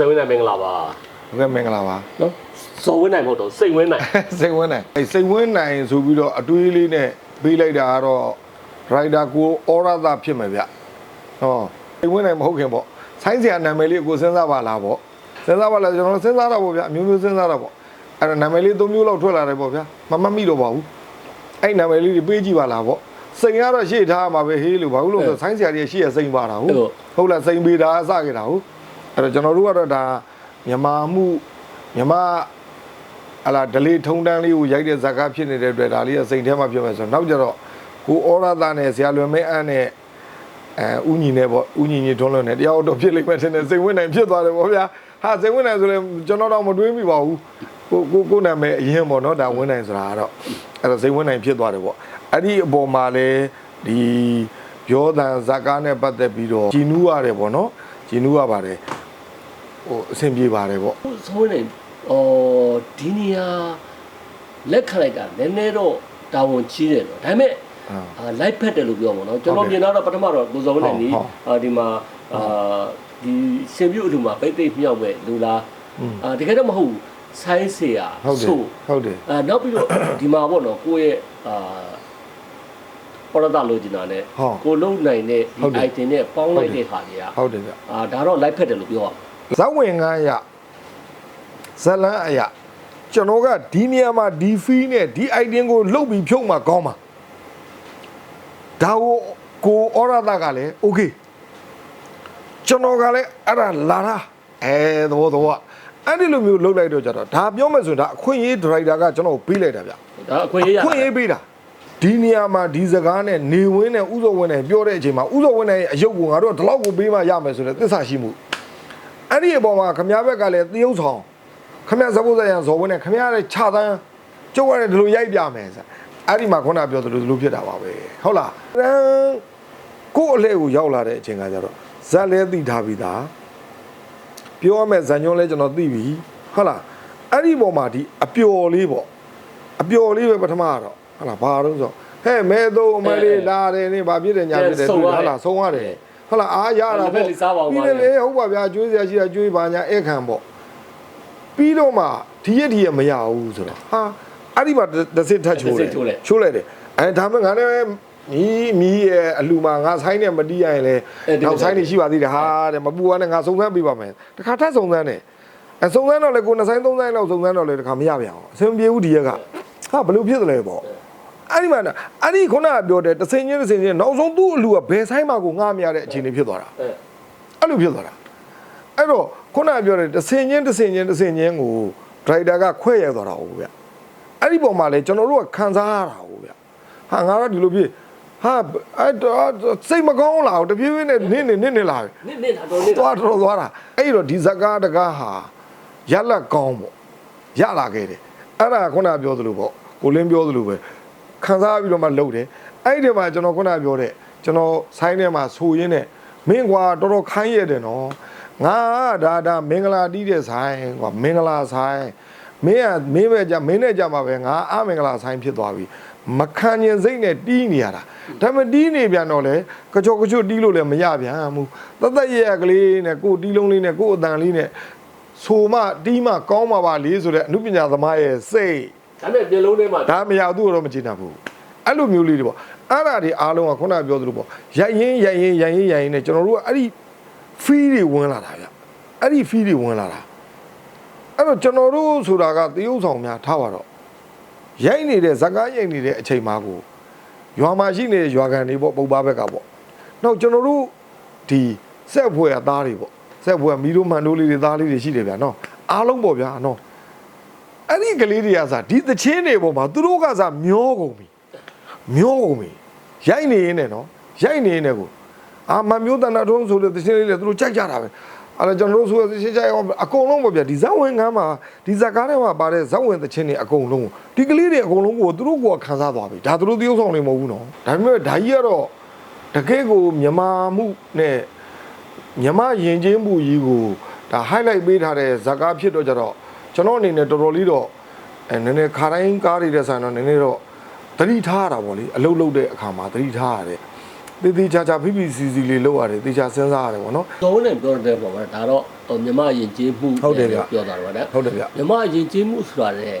စိတ်ဝင်နိုင်မင်္ဂလာပါဟုတ်ကဲ့မင်္ဂလာပါနော်ဇော်ဝင်နိုင်မဟုတ်တော့စိတ်ဝင်နိုင်စိတ်ဝင်နိုင်အဲစိတ်ဝင်နိုင်ဆိုပြီးတော့အတွေးလေးနဲ့ပေးလိုက်တာကတော့ရိုက်တာကိုဩရသာဖြစ်မယ်ဗျဟောစိတ်ဝင်နိုင်မဟုတ်ခင်ပေါ့ဆိုင်းစရာနာမည်လေးကိုစဉ်းစားပါလားပေါ့စဉ်းစားပါလားကျွန်တော်စဉ်းစားတာပေါ့ဗျအမျိုးမျိုးစဉ်းစားတာပေါ့အဲ့ဒါနာမည်လေး၃မျိုးလောက်ထွက်လာတယ်ပေါ့ဗျမမတ်မိတော့ပါဘူးအဲ့နာမည်လေးတွေပေးကြည့်ပါလားပေါ့စိန်ကတော့ရှေ့ထားမှာပဲဟေးလို့ဘာလို့လဲဆိုဆိုင်းစရာတွေရှေ့ရစိန်ပါတာဟုတ်ဟုတ်လားစိန်ပေးတာအစခဲ့တာဟုတ် အဲ့တော့ကျွန်တော်တို့ကတော့ဒါမြန်မာမှုမြန်မာအလားဒလေးထုံတန်းလေးကိုရိုက်တဲ့ဇာတ်ကားဖြစ်နေတဲ့အတွက်ဒါလေးကစိန်ထဲမှာဖြစ်မယ်ဆိုတော့နောက်ကြတော့ကိုဩရသာနဲ့ဆရာလွင်မဲအန်းနဲ့အဲဥညီနဲ့ပေါ့ဥညီညီထွန်းလွန်နဲ့တရားတော်ဖြစ်လိမ့်မယ်ထင်တယ်စိန်ဝင်နိုင်ဖြစ်သွားတယ်ပေါ့ဗျာဟာစိန်ဝင်နိုင်ဆိုရင်ကျွန်တော်တော့မတွေးမိပါဘူးကိုကိုကိုနာမည်အရင်ပေါ့နော်ဒါဝင်နိုင်ဆိုတာကတော့အဲ့တော့စိန်ဝင်နိုင်ဖြစ်သွားတယ်ပေါ့အဲ့ဒီအပေါ်မှာလဲဒီရောတန်ဇာတ်ကားနဲ့ပတ်သက်ပြီးတော့ဂျီနူးရတယ်ပေါ့နော်ဂျီနူးရပါတယ် ဟိုအဆင်ပြေပါတယ်ပေါ့။ဆိုရင်အော်ဒီနေရာလက်ခံလိုက်တာနည်းနည်းတော့တာဝန်ကြီးတယ်နော်။ဒါပေမဲ့အာ live ဖက်တယ်လို့ပြောမှာနော်ကျွန်တော်မြင်တော့ပထမတော့ကိုဇော်ဝင်းနဲ့ဒီဒီမှာအာဒီရှင်ပြုတ်အလူမှာပိတ်ပိတ်မြောက်ပဲလူလားအာတကယ်တော့မဟုတ်ဘူးဆိုင်ဆရာဆိုဟုတ်တယ်အာနောက်ပြီးတော့ဒီမှာပေါ့နော်ကိုရဲ့အာပရဒလိုချင်တာနဲ့ကိုလုံးနိုင်တဲ့ဒီ item နဲ့ပေါင်းလိုက်တဲ့ခါကြီးอ่ะဟုတ်တယ်ဗျအာဒါတော့ live ဖက်တယ်လို့ပြောရမှာ ဇက်ဝင်ငန်းရဇလန်းအရကျွန်တော်ကဒီနေရာမှာဒီဖီးနဲ့ဒီ item ကိုလုတ်ပြီးဖြုတ်မှာကောင်းပါဒါကိုကိုဩရတာကလည်း okay ကျွန်တော်ကလည်းအဲ့ဒါလာတာအဲသဘောသဘောအဲ့ဒီလိုမျိုးလုတ်လိုက်တော့ကြတော့ဒါပြောမယ်ဆိုရင်ဒါအခွင့်အရေးဒရိုက်တာကကျွန်တော်ကိုပေးလိုက်တာဗျဒါအခွင့်အရေးရခွင့်ရေးပေးတာဒီနေရာမှာဒီစကားနဲ့နေဝင်းနဲ့ဥဇော်ဝင်းနဲ့ပြောတဲ့အချိန်မှာဥဇော်ဝင်းနဲ့အယုတ်ကိုငါတို့ကဒီလောက်ကိုပေးမှရမယ်ဆိုတဲ့သစ္စာရှိမှု အဲ့ဒီအပေါ်မှာခမရဘက်ကလည်းသရုပ်ဆောင်ခမရဇဘုဇယံဇော်ဝင်းနဲ့ခမရလည်းခြာတန်းကျုပ်ကလည်းဒီလိုရိုက်ပြမယ်ဆိုအဲ့ဒီမှာခုနပြောသလိုဒီလိုဖြစ်တာပါပဲဟုတ်လားရန်ကို့အလှည့်ကိုရောက်လာတဲ့အချိန်ကကြတော့ဇက်လဲသိထားပြီးသားပြောရမယ့်ဇန်ညွန်းလဲကျွန်တော်သိပြီဟုတ်လားအဲ့ဒီပေါ်မှာဒီအပျော်လေးပေါ့အပျော်လေးပဲပထမတော့ဟုတ်လားဘာလို့ဆိုဟဲ့မဲသုံးအမလေးလာတယ်နေဘာဖြစ်တယ်ညာဖြစ်တယ်တွေ့ဟုတ်လားဆုံးရတယ် ဟုတ်လားအားရတာပေါ့ပြီးတယ်လေဟုတ်ပါဗျာကျွေးစရာရှိတာကျွေးပါညာအဲ့ခံပေါ့ပြီးတော့မှဒီရက်ဒီရက်မရဘူးဆိုတော့ဟာအဲ့ဒီမှာတစ်စစ်ထပ်ချိုးတယ်ချိုးလိုက်တယ်အဲဒါမှငါလည်းမီးမီးရဲ့အလူမှာငါဆိုင်နဲ့မတီးရရင်လေနောက်ဆိုင်နေရှိပါသေးတယ်ဟာတဲ့မပူရနဲ့ငါစုံစမ်းပေးပါမယ်တခါထပ်စုံစမ်းတယ်အဲစုံစမ်းတော့လေကိုနှစ်ဆိုင်သုံးဆိုင်လောက်စုံစမ်းတော့လေတခါမရပြန်အောင်အဆင်ပြေဘူးဒီရက်ကဟာဘယ်လိုဖြစ်သလဲပေါ့ အဲ့ဒီမှာအဲ့ဒီခုနကပြောတယ်တစင်ချင်းတစင်ချင်းနောက်ဆုံးသူ့အလူကဘယ်ဆိုင်မှာကိုငှားမရတဲ့အခြေအနေဖြစ်သွားတာအဲအဲ့လိုဖြစ်သွားတာအဲ့တော့ခုနကပြောတယ်တစင်ချင်းတစင်ချင်းတစင်ချင်းကိုဒရိုက်တာကခွဲရသွားတာဟုတ်ဗျအဲ့ဒီပုံမှာလေကျွန်တော်တို့ကခံစားရတာဟုတ်ဗျဟာငါတော့ဒီလိုဖြစ်ဟာအဲ့တော့စိတ်မကောင်းလာဘူးတပြေးပြေးနဲ့နင်းနေနင်းနေလာပြီနစ်နစ်တာတော့နစ်တာသွားတော့သွားတာအဲ့တော့ဒီဇကားတကားဟာရလက်ကောင်းပေါ့ရလာခဲ့တယ်အဲ့ဒါခုနကပြောသလိုပေါ့ကိုလင်းပြောသလိုပဲ ခံစားပြီးတော့မှလှုပ်တယ်အဲ့ဒီမှာကျွန်တော်ခုနကပြောတဲ့ကျွန်တော်ဆိုင်းထဲမှာဆိုရင်းနဲ့မင်းကွာတော်တော်ခိုင်းရတယ်နော်ငါကဒါဒါမင်္ဂလာတီးတဲ့ဆိုင်ကွာမင်္ဂလာဆိုင်မင်းကမင်းပဲကြမင်းနဲ့ကြမှာပဲငါအမင်္ဂလာဆိုင်ဖြစ်သွားပြီမခံညင်စိတ်နဲ့တီးနေရတာဒါပေမဲ့တီးနေပြန်တော့လေကချောကချွတ်တီးလို့လည်းမရပြန်ဘူးတသက်ရရကလေးနဲ့ကိုယ်တီးလုံးလေးနဲ့ကိုယ်အတန်လေးနဲ့ဆိုမှတီးမှကောင်းမှာပါလေဆိုတဲ့အမှုပညာသမားရဲ့စိတ် ဒါပေမဲ့ပြလုံးထဲမှာဒါမရသူ့တော့မကြည့်နိုင်ဘူးအဲ့လိုမျိုးလေးတွေပေါ့အဲ့ဒါတွေအားလုံးကခုနကပြောသလိုပေါ့ရိုက်ရင်ရိုက်ရင်ရိုက်ရင်ရိုက်ရင်နဲ့ကျွန်တော်တို့ကအဲ့ဒီ fee တွေဝင်လာတာဗျအဲ့ဒီ fee တွေဝင်လာတာအဲ့တော့ကျွန်တော်တို့ဆိုတာကတရုပ်ဆောင်များထားပါတော့ရိုက်နေတဲ့ဇကားရိုက်နေတဲ့အချိန်မှာကိုရွာမှာရှိနေတဲ့ရွာကန်တွေပေါ့ပုပ်ပါဘက်ကပေါ့နောက်ကျွန်တော်တို့ဒီစက်ဖွယ်အသားတွေပေါ့စက်ဖွယ်မီးတို့မှန်တို့လေးတွေသားလေးတွေရှိတယ်ဗျာနော်အားလုံးပေါ့ဗျာနော် အဲ့ဒီကလေးတွေကစားဒီသချင်းတွေပေါ်မှာသူတို့ကစားမျောကုန်ပြီမျောကုန်ပြီရိုက်နေရင်းနဲ့နော်ရိုက်နေရင်းနဲ့ကိုအာမမျိုးတန်တာထုံးဆိုတဲ့သချင်းလေးတွေသူတို့ကြိုက်ကြတာပဲအဲ့ဒါကျွန်တော်တို့ဆိုတဲ့သချင်းကြိုက်အောင်အကုန်လုံးပေါ့ဗျာဒီဇက်ဝင်ကမ်းမှာဒီဇက်ကားထဲမှာပါတဲ့ဇက်ဝင်သချင်းတွေအကုန်လုံးဒီကလေးတွေအကုန်လုံးကိုသူတို့ကခံစားသွားပြီဒါသူတို့တရုပ်ဆောင်တွေမဟုတ်ဘူးနော်ဒါပေမဲ့ဒါကြီးကတော့တကယ်ကိုမြမာမှုနဲ့မြမယဉ်ကျေးမှုကြီးကိုဒါ highlight ပေးထားတဲ့ဇက်ကားဖြစ်တော့ကြတော့ ကျွန်တော်အနေနဲ့တော်တော်လေးတော့အဲနည်းနည်းခါတိုင်းကားတွေတဲ့ဆိုင်တော့နည်းနည်းတော့သတိထားရတာပေါ့လေအလုတ်လုတ်တဲ့အခါမှာသတိထားရတယ်တေးသေးချာချာဖိဖိစီစီလေးလောက်ရတယ်တေချာစဉ်းစားရတယ်ပေါ့နော်သုံးနဲ့ပြောတဲ့ပုံမှာဒါတော့ဟိုမြမယဉ်ကျေးမှုဟုတ်တယ်ဗျပြောတာတော့ဗျာဟုတ်တယ်ဗျမြမယဉ်ကျေးမှုဆိုတာလေ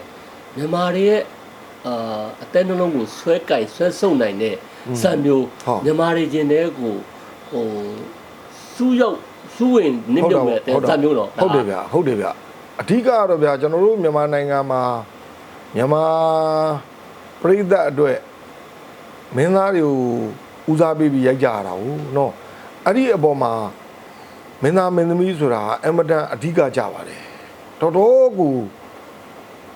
မြမတွေရဲ့အာအတဲနှလုံးကိုဆွဲကြိုက်ဆွဲဆုပ်နိုင်တဲ့စံမျိုးဟုတ်မြမတွေချင်းတဲ့ကိုဟိုစူးရောက်စူးဝင်နစ်မြုပ်မဲ့တဲ့စံမျိုးတော့ဟုတ်တယ်ဗျဟုတ်တယ်ဗျ အဓိကကတော့ဗျာကျွန်တော်တို့မြန်မာနိုင်ငံမှာမြန်မာပြည်သက်အတွက်မင်းသားတွေကိုဦးစားပေးပြီးရိုက်ကြရတာဟုတ်နော်အဲ့ဒီအပေါ်မှာမင်းသားမင်းသမီးဆိုတာအမတန်အဓိကကြပါတယ်တော်တော်ကို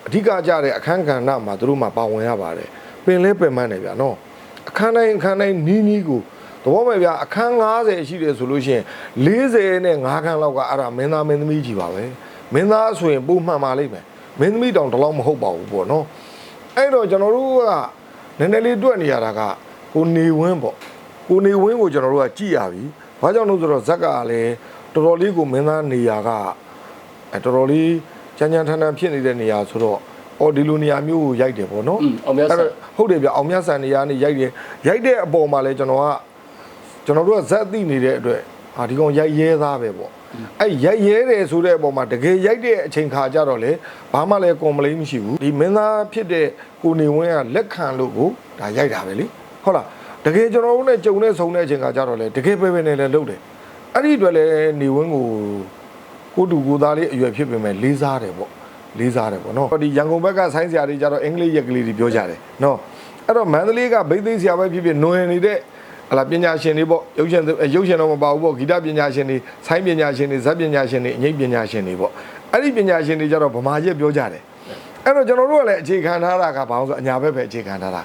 အဓိကကြတဲ့အခန်းကဏ္ဍမှာသူတို့မှာပါဝင်ရပါတယ်ပင်လဲပင်မနဲ့ဗျာနော်အခန်းတိုင်းအခန်းတိုင်းနီးနီးကိုသဘောမဲ့ဗျာအခန်း90ရှိတယ်ဆိုလို့ရှိရင်40နဲ့5ခန်းလောက်ကအဲ့ဒါမင်းသားမင်းသမီးကြီးပါပဲ မင်းသားဆိုရင်ပုံမှန်ပါလိမ့်မယ်မင်းသမီးတောင်တလောက်မဟုတ်ပါဘူးပေါ့နော်အဲ့တော့ကျွန်တော်တို့ကနည်းနည်းလေးတွေ့နေရတာကကိုနေဝင်းပေါ့ကိုနေဝင်းကိုကျွန်တော်တို့ကကြည့်ရပြီဘာကြောင့်လို့ဆိုတော့ဇက်ကလည်းတော်တော်လေးကိုမင်းသားနေရာကအဲတော်တော်လေးကြမ်းကြမ်းထန်ထန်ဖြစ်နေတဲ့နေရာဆိုတော့အော်ဒီလိုနေရာမျိုးကိုရိုက်တယ်ပေါ့နော်อืมအောင်မြတ်ဆန်အဲ့တော့ဟုတ်တယ်ဗျအောင်မြတ်ဆန်နေရာနေရိုက်တယ်ရိုက်တဲ့အပေါ်မှာလဲကျွန်တော်ကကျွန်တော်တို့ကဇက်သိနေတဲ့အတွက်ဟာဒီကောင်ရိုက်ရဲသားပဲပေါ့ အဲ့ရိုက်ရဲတယ်ဆိုတဲ့အပေါ်မှာတကယ်ရိုက်တဲ့အချိန်ခါကြတော့လေဘာမှလည်းကွန်ပလိန်းမရှိဘူးဒီမင်းသားဖြစ်တဲ့ကိုနေဝင်းကလက်ခံလို့ကိုဒါရိုက်တာပဲလေဟုတ်လားတကယ်ကျွန်တော်တို့နဲ့ကြုံနေဆုံတဲ့အချိန်ခါကြတော့လေတကယ်ပဲပဲနဲ့လည်းလုပ်တယ်အဲ့ဒီအတွက်လည်းနေဝင်းကိုကိုတူကိုသားလေးအရွယ်ဖြစ်ပေမဲ့လေးစားတယ်ပေါ့လေးစားတယ်ပေါ့နော်ဒီရန်ကုန်ဘက်ကဆိုင်းဆရာတွေကြတော့အင်္ဂလိပ်ရက်ကလေးတွေပြောကြတယ်နော်အဲ့တော့မန္တလေးကဗိသိက်ဆရာပဲဖြစ်ဖြစ်နွယ်နေတဲ့ ဟလာပညာရှင်တွေပေါ့ရုပ်ရှင်ရုပ်ရှင်တော့မပါဘူးပေါ့ဂီတပညာရှင်တွေဆိုင်းပညာရှင်တွေဇက်ပညာရှင်တွေအငိမ့်ပညာရှင်တွေပေါ့အဲ့ဒီပညာရှင်တွေကြတော့ဗမာရက်ပြောကြတယ်အဲ့တော့ကျွန်တော်တို့ကလည်းအခြေခံထားတာကဘာလို့ဆိုအညာဘက်ပဲအခြေခံထားတာ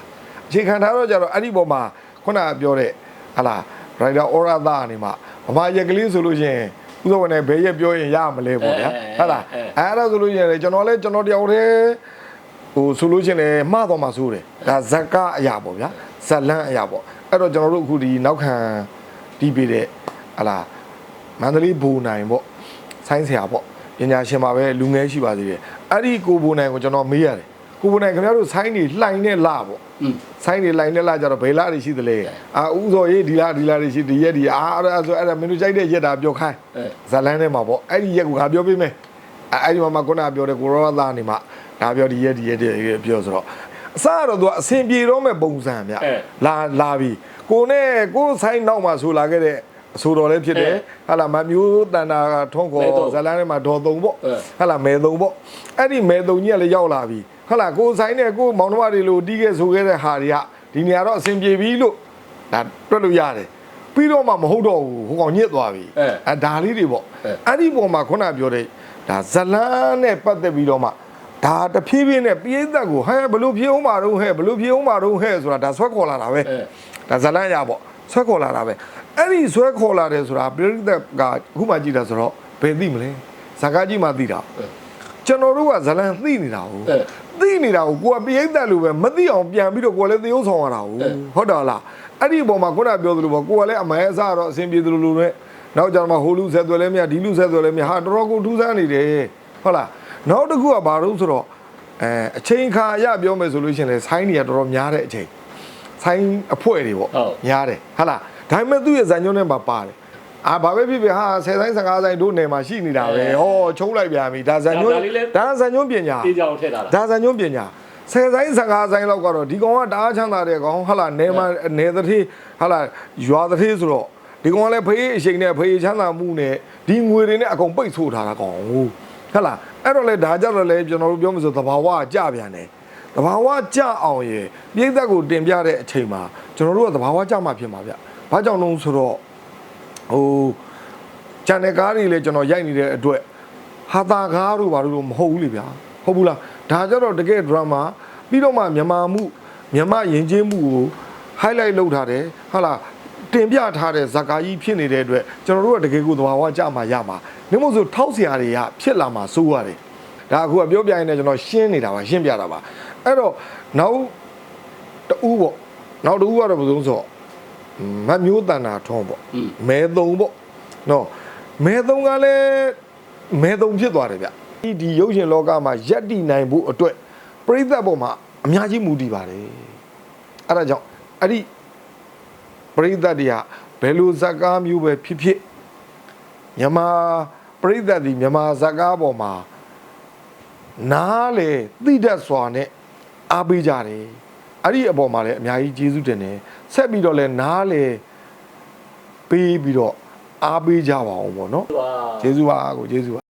အခြေခံထားတော့ကြတော့အဲ့ဒီပေါ်မှာခုနကပြောတဲ့ဟလာရိုက်တာအော်ရာသားအနေမှာဗမာရက်ကလေးဆိုလို့ရှိရင်ဥသောဝင်နဲ့ဘယ်ရက်ပြောရင်ရမလဲပေါ့ဗျာဟုတ်လားအဲ့ဒါဆိုလို့ရှိရင်လေကျွန်တော်လည်းကျွန်တော်တယောက်တည်းဟိုဆိုလို့ရှိရင်လေမှားတော့မှဆိုးတယ်ဒါဇက်ကအရာပေါ့ဗျာဇက်လန်းအရာပေါ့ အဲ့တော့ကျွန်တော်တို့အခုဒီနောက်ခံတီးပေးတဲ့ဟလာမန္တလေးဘူနိုင်ပေါ့ဆိုင်းဆရာပေါ့ပညာရှင်ပါပဲလူငယ်ရှိပါသေးတယ်အဲ့ဒီကိုဘူနိုင်ကိုကျွန်တော်မေးရတယ်ကိုဘူနိုင်ခင်ဗျားတို့ဆိုင်းနေလှိုင်နဲ့လာပေါ့อืมဆိုင်းနေလှိုင်နဲ့လာကြတော့ဘယ်လာတွေရှိသလဲအာဥသောရေးဒီလာဒီလာတွေရှိဒီရက်ဒီအာအဲ့ဒါဆိုအဲ့ဒါမင်းတို့ကြိုက်တဲ့ရက်တာပြောခိုင်းအဲဇလန်းထဲမှာပေါ့အဲ့ဒီရက်ကိုငါပြောပေးမယ်အဲ့အဲ့ဒီမှာမှခုနကပြောတဲ့ကိုရောသားနေမှာငါပြောဒီရက်ဒီရက်ဒီရက်ပြောဆိုတော့ အစကတော့သူကအဆင်ပြေတော့မဲ့ပုံစံဗျလာလာပြီကိုနဲ့ကိုဆိုင်နောက်မှာဆိုလာခဲ့တဲ့အဆိုတော်လည်းဖြစ်တယ်ဟာလာမမျိုးတန်တာထုံးခေါ်ဇလန်းထဲမှာဒေါ်သုံပေါ့ဟာလာမဲသုံပေါ့အဲ့ဒီမဲသုံကြီးကလည်းရောက်လာပြီဟာလာကိုဆိုင်နဲ့ကိုမောင်နှမတွေလို့တီးခဲ့ဆိုခဲ့တဲ့ဟာတွေကဒီနေရာတော့အဆင်ပြေပြီလို့ဒါတွက်လို့ရတယ်ပြီးတော့မှမဟုတ်တော့ဘူးဟိုကောင်ညစ်သွားပြီအဲအဲဒါလေးတွေပေါ့အဲအဲ့ဒီပုံမှာခုနပြောတဲ့ဒါဇလန်းနဲ့ပတ်သက်ပြီးတော့မှ ဒါတဖြည်းဖြည်းနဲ့ပြိသက်ကိုဟဲဘလို့ပြေအောင်ပါတော့ဟဲဘလို့ပြေအောင်ပါတော့ဟဲဆိုတာဒါဆွဲခေါ်လာတာပဲအဲဒါဇလန်းရပေါ့ဆွဲခေါ်လာတာပဲအဲ့ဒီဆွဲခေါ်လာတယ်ဆိုတာပြိသက်ကအခုမှကြည့်တာဆိုတော့ဘယ်သိမလဲဇာကားကြီးမှသိတာကျွန်တော်တို့ကဇလန်းသိနေတာဟုတ်အဲသိနေတာကိုကိုကပြိသက်လို့ပဲမသိအောင်ပြန်ပြီးတော့ကိုကလည်းသရုပ်ဆောင်ရတာဟုတ်အဲဟုတ်တယ်လားအဲ့ဒီအပေါ်မှာခုနပြောသလိုပေါ့ကိုကလည်းအမဲအစားတော့အဆင်ပြေသလိုလိုနဲ့နောက်ကြတော့မှဟိုလူဆက်သွယ်လဲမရဒီလူဆက်သွယ်လဲမရဟာတော်တော်ကိုထူးဆန်းနေတယ်ဟုတ်လား နောက်တစ်ခုကဘာလို့ဆိုတော့အဲအချိန်ခါရပြောမယ်ဆိုလို့ရှိရင်လေဆိုင်းတွေကတော်တော်များတဲ့အချိန်ဆိုင်းအဖွဲတွေပေါ့ဟုတ်များတယ်ဟုတ်လားဒါပေမဲ့သူ့ရဲ့ဇာညွန်းထဲမှာပါတယ်အာဘာပဲဖြစ်ဖြစ်ဟာ10ဆိုင်15ဆိုင်တို့နယ်မှာရှိနေတာပဲဟောချုံးလိုက်ပြန်ပြီဒါဇာညွန်းဒါဇာညွန်းပညာတေးကြောင်ထည့်တာလားဒါဇာညွန့်ပညာဆယ်ဆိုင်15ဆိုင်လောက်ကတော့ဒီကောင်ကတအားချမ်းသာတဲ့ကောင်ဟာလာနေမှာနေသတိဟာလာရွာသတိဆိုတော့ဒီကောင်ကလည်းဖေးအချိန်နဲ့ဖေးချမ်းသာမှုနဲ့ဒီငွေတွေနဲ့အကုန်ပိတ်ဆို့ထားတာကောင် ဟုတ်ဟာလာအဲ့တော့လေဒါကြတော့လေကျွန်တော်တို့ပြောမှဆိုသဘာဝကကြပြန်တယ်သဘာဝကြအောင်ရေပြိသက်ကိုတင်ပြတဲ့အချိန်မှာကျွန်တော်တို့ကသဘာဝကြမှဖြစ်မှာဗျဘာကြောင့်လဲဆိုတော့ဟိုချန်နယ်ကားတွေလည်းကျွန်တော်ရိုက်နေတဲ့အတွက်ဟာတာကားတို့ဘာလို့မဟုတ်ဘူးလေဗျာဟုတ်ဘူးလားဒါကြတော့တကယ်ဒရမာပြီးတော့မှမြန်မာမှုမြန်မာယဉ်ကျေးမှုကို highlight လုပ်ထားတယ်ဟာလား တင်ပြထားတဲ့ဇာကာကြီးဖြစ်နေတဲ့အတွက်ကျွန်တော်တို့ကတကယ်ကိုသဘာဝကြမှာရမှာနှမို့ဆိုထောက်စရာတွေကဖြစ်လာမှာစိုးရတယ်ဒါအခုကပြောပြရင်လည်းကျွန်တော်ရှင်းနေတာပါရှင်းပြတာပါအဲ့တော့နောက်တူပေါ့နောက်တူကတော့ဘယ်လိုဆိုမမျိုးတန်တာထုံးပေါ့မဲသုံးပေါ့နော်မဲသုံးကလည်းမဲသုံးဖြစ်သွားတယ်ဗျဒီဒီရုပ်ရှင်လောကမှာယက်တည်နိုင်ဖို့အတွက်ပြိသက်ပေါ်မှာအများကြီးမူတည်ပါတယ်အဲ့ဒါကြောင့်အဲ့ဒီ ပရိသတ်တွေကဘယ်လိုဇက်ကားမျိုးပဲဖြစ်ဖြစ်မြန်မာပရိသတ်ဒီမြန်မာဇက်ကားပေါ်မှာနားလေသိတတ်စွာနဲ့အားပေးကြတယ်အဲ့ဒီအပေါ်မှာလည်းအများကြီးကျေးဇူးတင်တယ်ဆက်ပြီးတော့လည်းနားလေပေးပြီးတော့အားပေးကြပါအောင်ပေါ့နော်ပါကျေးဇူးပါကိုကျေးဇူးပါ